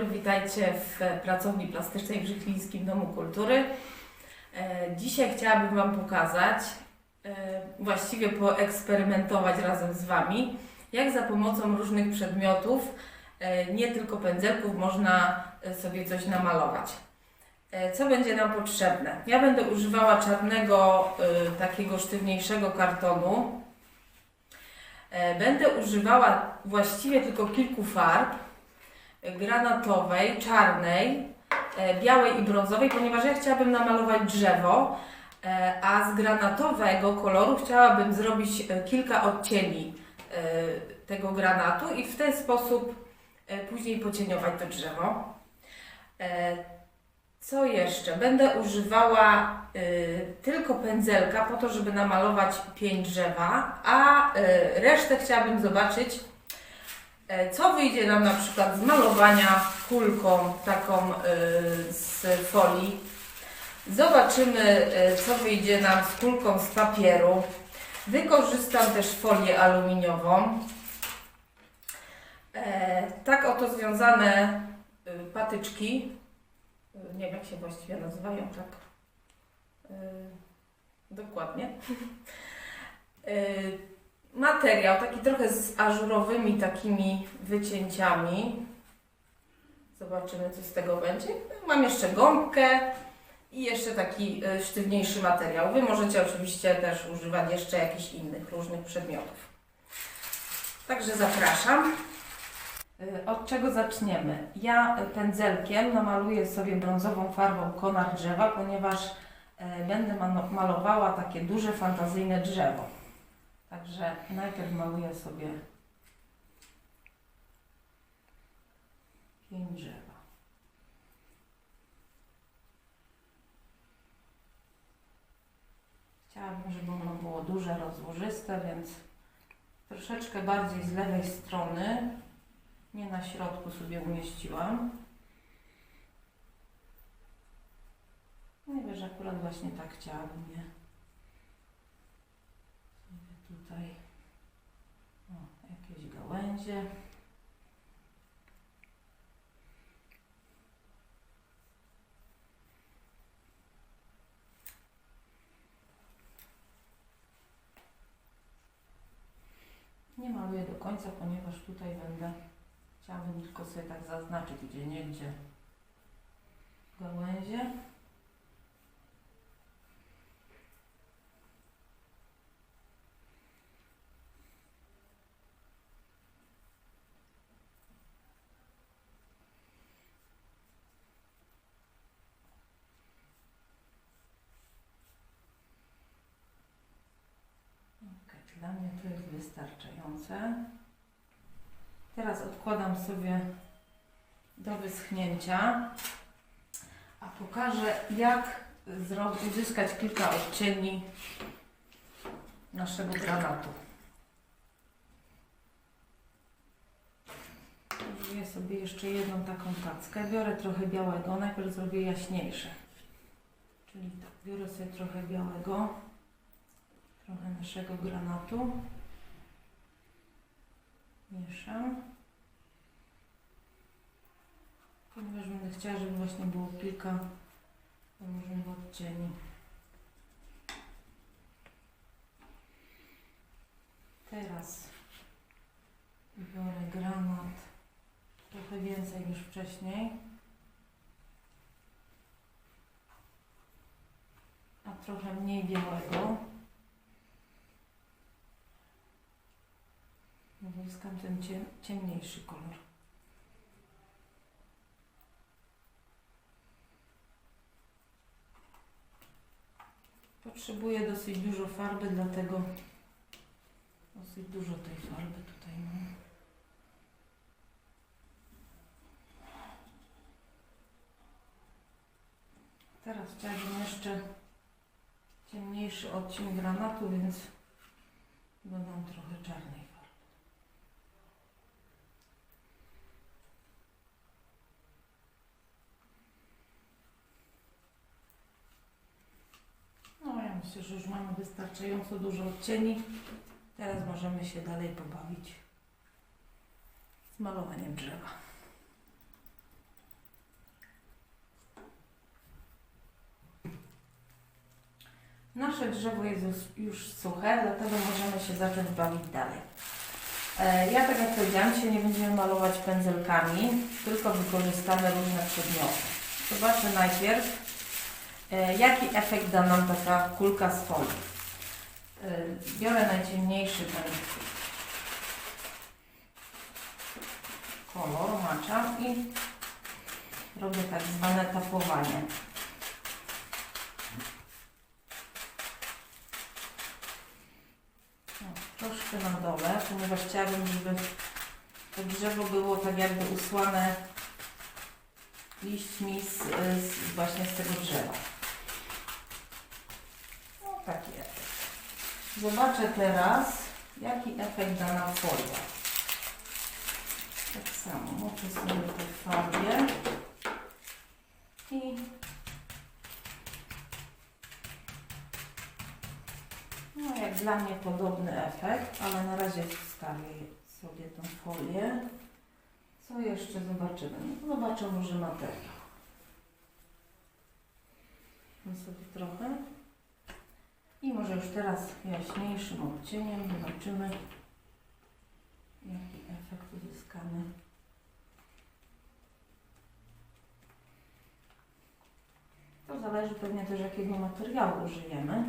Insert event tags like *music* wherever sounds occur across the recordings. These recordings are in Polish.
dobry, witajcie w pracowni plastycznej w Żychlińskim Domu Kultury. E, Dzisiaj chciałabym Wam pokazać, e, właściwie poeksperymentować razem z Wami, jak za pomocą różnych przedmiotów, e, nie tylko pędzelków, można sobie coś namalować. Co będzie nam potrzebne? Ja będę używała czarnego, takiego sztywniejszego kartonu. Będę używała właściwie tylko kilku farb granatowej, czarnej, e, białej i brązowej, ponieważ ja chciałabym namalować drzewo, e, a z granatowego koloru chciałabym zrobić e, kilka odcieni tego granatu i w ten sposób później pocieniować to drzewo. Co jeszcze? Będę używała tylko pędzelka po to, żeby namalować pień drzewa, a resztę chciałabym zobaczyć Co wyjdzie nam na przykład z malowania kulką taką y, z folii? Zobaczymy, y, co wyjdzie nam z kulką z papieru. Wykorzystam też folię aluminiową. E, tak oto związane patyczki, nie wiem jak się właściwie nazywają, tak dokładnie. *laughs* Materiał, taki trochę z ażurowymi takimi wycięciami. Zobaczymy, co z tego będzie. Mam jeszcze gąbkę i jeszcze taki y, sztywniejszy materiał. Wy możecie oczywiście też używać jeszcze jakichś innych różnych przedmiotów. Także zapraszam. Y, Od czego zaczniemy? Ja y, pędzelkiem namaluję sobie brązową farbą konar drzewa, ponieważ będę malowała takie duże, fantazyjne drzewo. Także najpierw maluję sobie pień drzewa. Chciałabym, żeby ono było duże, rozłożyste, więc troszeczkę bardziej z lewej strony, nie na środku sobie umieściłam. Nie wiesz, akurat właśnie tak chciałabym je tutaj o, jakieś gałęzie. Nie maluję do końca, ponieważ tutaj będę chciałabym tylko sobie tak zaznaczyć gdzie nie gdzie gałęzie. Okej, Dla mnie to jest wystarczające. Teraz odkładam sobie do wyschnięcia, a pokażę jak uzyskać kilka odcieni naszego granatu. Użyję sobie jeszcze jedną taką tackę. Biorę trochę białego, najpierw zrobię jaśniejsze. Czyli tak, biorę sobie trochę białego trochę naszego granatu. Mieszam. Ponieważ będę chciała, żeby właśnie było kilka różnych odcieni. Teraz biorę granat trochę więcej niż wcześniej. A trochę mniej białego. Uzyskam ten ciem, ciemniejszy kolor. Potrzebuję dosyć dużo farby, dlatego dosyć dużo tej farby tutaj mam. Teraz chciałabym jeszcze ciemniejszy odcień granatu, więc dodam trochę czarnej że już mamy wystarczająco dużo odcieni. Teraz możemy się dalej pobawić z malowaniem drzewa. Nasze drzewo jest już suche, dlatego możemy się zacząć bawić dalej. E, ja, tak jak powiedziałam, dzisiaj nie będziemy malować pędzelkami, tylko wykorzystamy różne przedmioty. Zobaczę najpierw, jaki efekt da nam taka kulka z folii. E, Biorę najciemniejszy ten kolor, maczam i robię tak zwane tapowanie. Troszkę na dole, ponieważ chciałabym, żeby to drzewo było tak jakby usłane liśćmi z, z, właśnie z tego drzewa. No taki efekt. Zobaczę teraz, jaki efekt da nam folia. Tak samo moczę sobie w farbie i no jak dla mnie podobny efekt, ale na razie wstawię sobie tą folię. Co jeszcze zobaczymy? No, zobaczę może materiał. Dam sobie trochę. I może już teraz jaśniejszym odcieniem zobaczymy jaki efekt uzyskamy. To zależy pewnie też jakiego materiału użyjemy.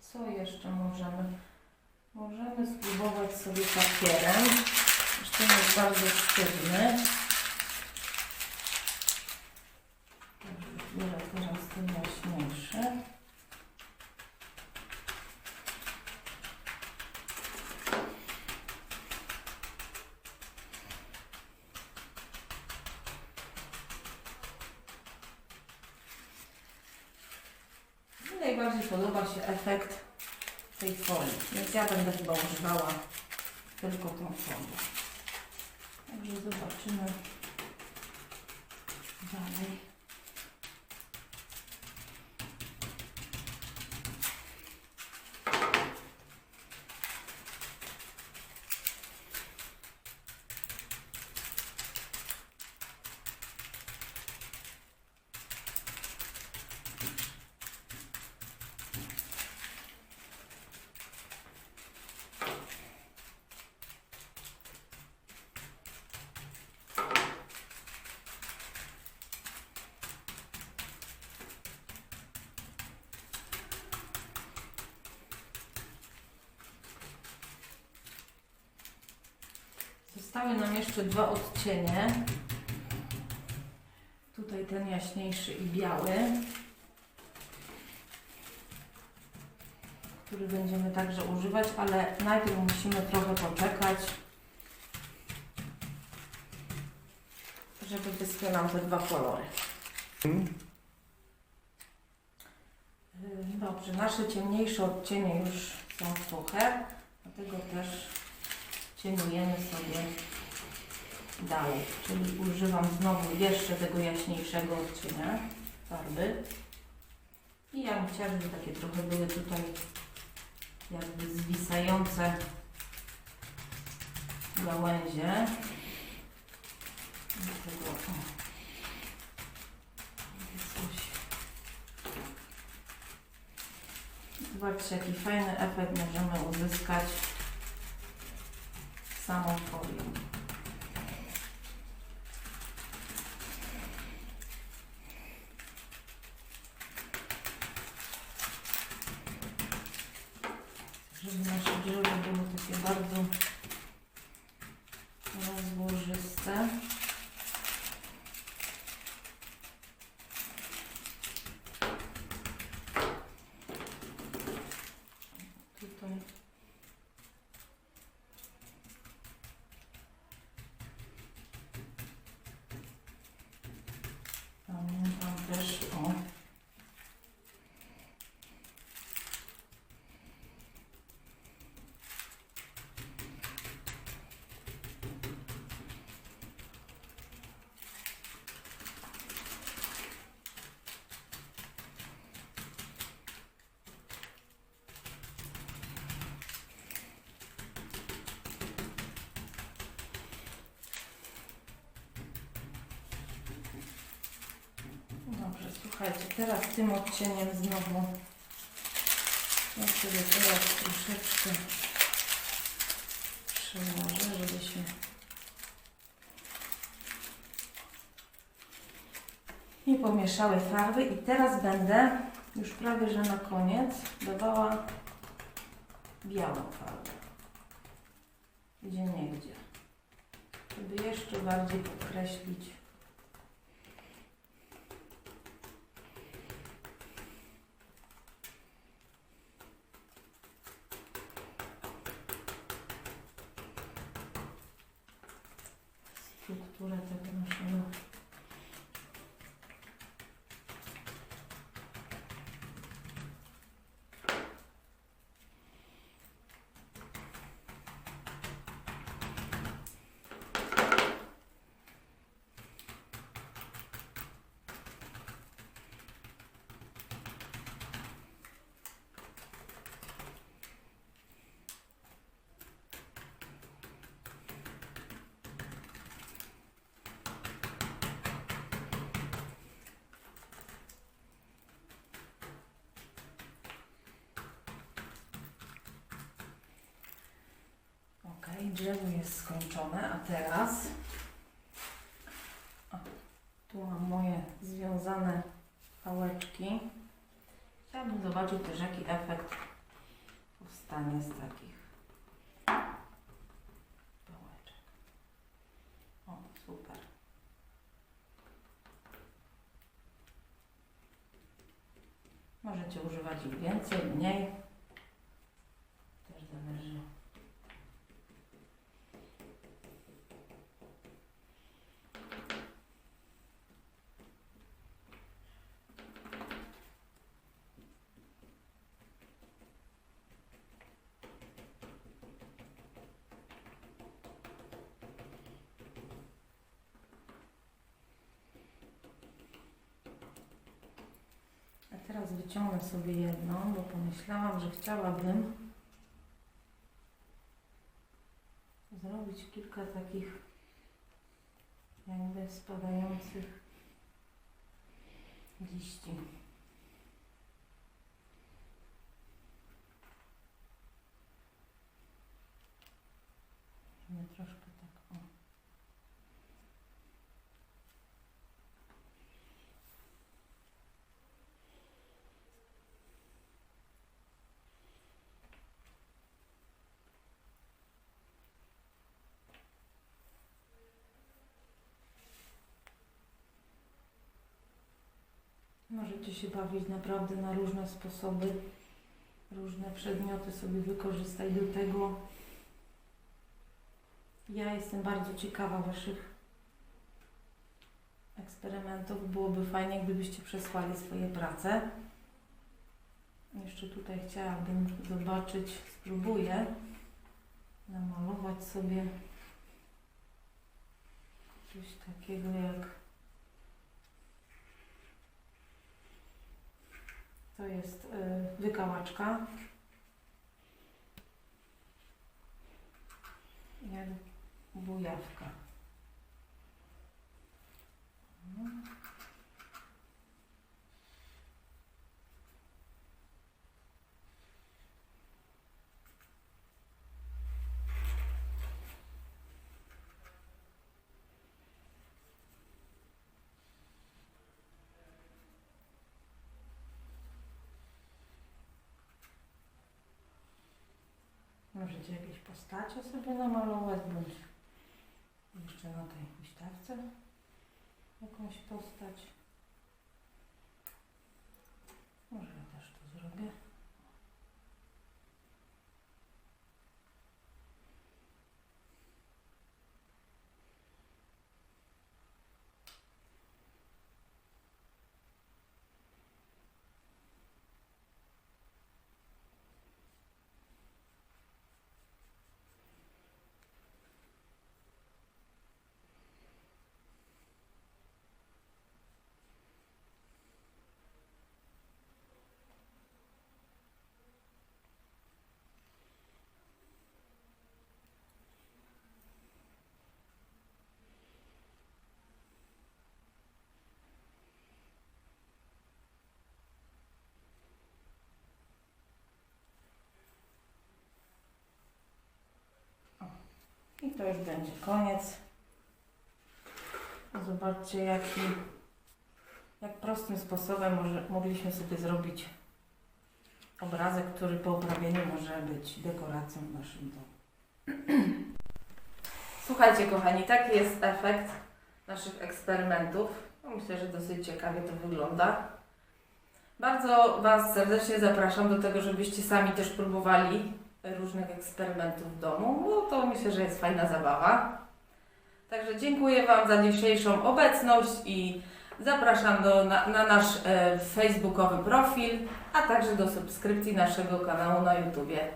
Co jeszcze możemy? Możemy spróbować sobie papierem. Jeszcze jest bardzo sztywny. Biorę teraz ten jaśniejszy. Najbardziej podoba się efekt tej folii, więc ja będę chyba używała tylko tą folię. Także zobaczymy dalej. Zostały nam jeszcze dwa odcienie. Tutaj ten jaśniejszy i biały, który będziemy także używać, ale najpierw musimy trochę poczekać, żeby wyschły nam te dwa kolory. Yy, Dobrze, nasze ciemniejsze odcienie już są suche, dlatego też cieniujemy sobie dalej. Czyli używam znowu jeszcze tego jaśniejszego odcienia farby. I ja bym chciała, żeby takie trochę były tutaj jakby zwisające gałęzie. Zobaczcie, jaki fajny efekt możemy uzyskać samą folią. Żeby nasze drzewo było takie bardzo rozłożyste. Tutaj Pamiętam też o Dobrze, słuchajcie, teraz tym odcieniem znowu ja sobie teraz troszeczkę przełożę, żeby się nie pomieszały farby i teraz będę już prawie, że na koniec dawała białą farbę. Gdzie nie gdzie. Żeby jeszcze bardziej podkreślić strukturę tego naszego Ok, drzewo jest skończone, a teraz o, tu mam moje związane pałeczki. Chciałabym zobaczyć też jaki efekt powstanie z takich pałeczek. O, super. Możecie używać ich więcej, mniej. Też zależy. A teraz wyciągnę sobie jedną, bo pomyślałam, że chciałabym zrobić kilka takich jakby spadających liści. Żeby troszkę tak o. Możecie się bawić naprawdę na różne sposoby. Różne przedmioty sobie wykorzystać do tego. Ja jestem bardzo ciekawa Waszych eksperymentów. Byłoby fajnie, gdybyście przesłali swoje prace. Jeszcze tutaj chciałabym zobaczyć, spróbuję namalować sobie coś takiego jak To jest y, wykałaczka. Jak bujawka. Możecie jakieś postacie sobie namalować, bądź jeszcze na tej huśtawce jakąś postać. To już będzie koniec. Zobaczcie, jaki, jak prostym sposobem może, mogliśmy sobie zrobić obrazek, który po oprawieniu może być dekoracją w naszym domu. *clears throat* Słuchajcie, kochani, taki jest efekt naszych eksperymentów. No, Myślę, że dosyć ciekawie to wygląda. Bardzo Was serdecznie zapraszam do tego, żebyście sami też próbowali różnych eksperymentów w domu, bo to myślę, że jest fajna zabawa. Także dziękuję Wam za dzisiejszą obecność i zapraszam do, na, na nasz e, facebookowy profil, a także do subskrypcji naszego kanału na YouTubie.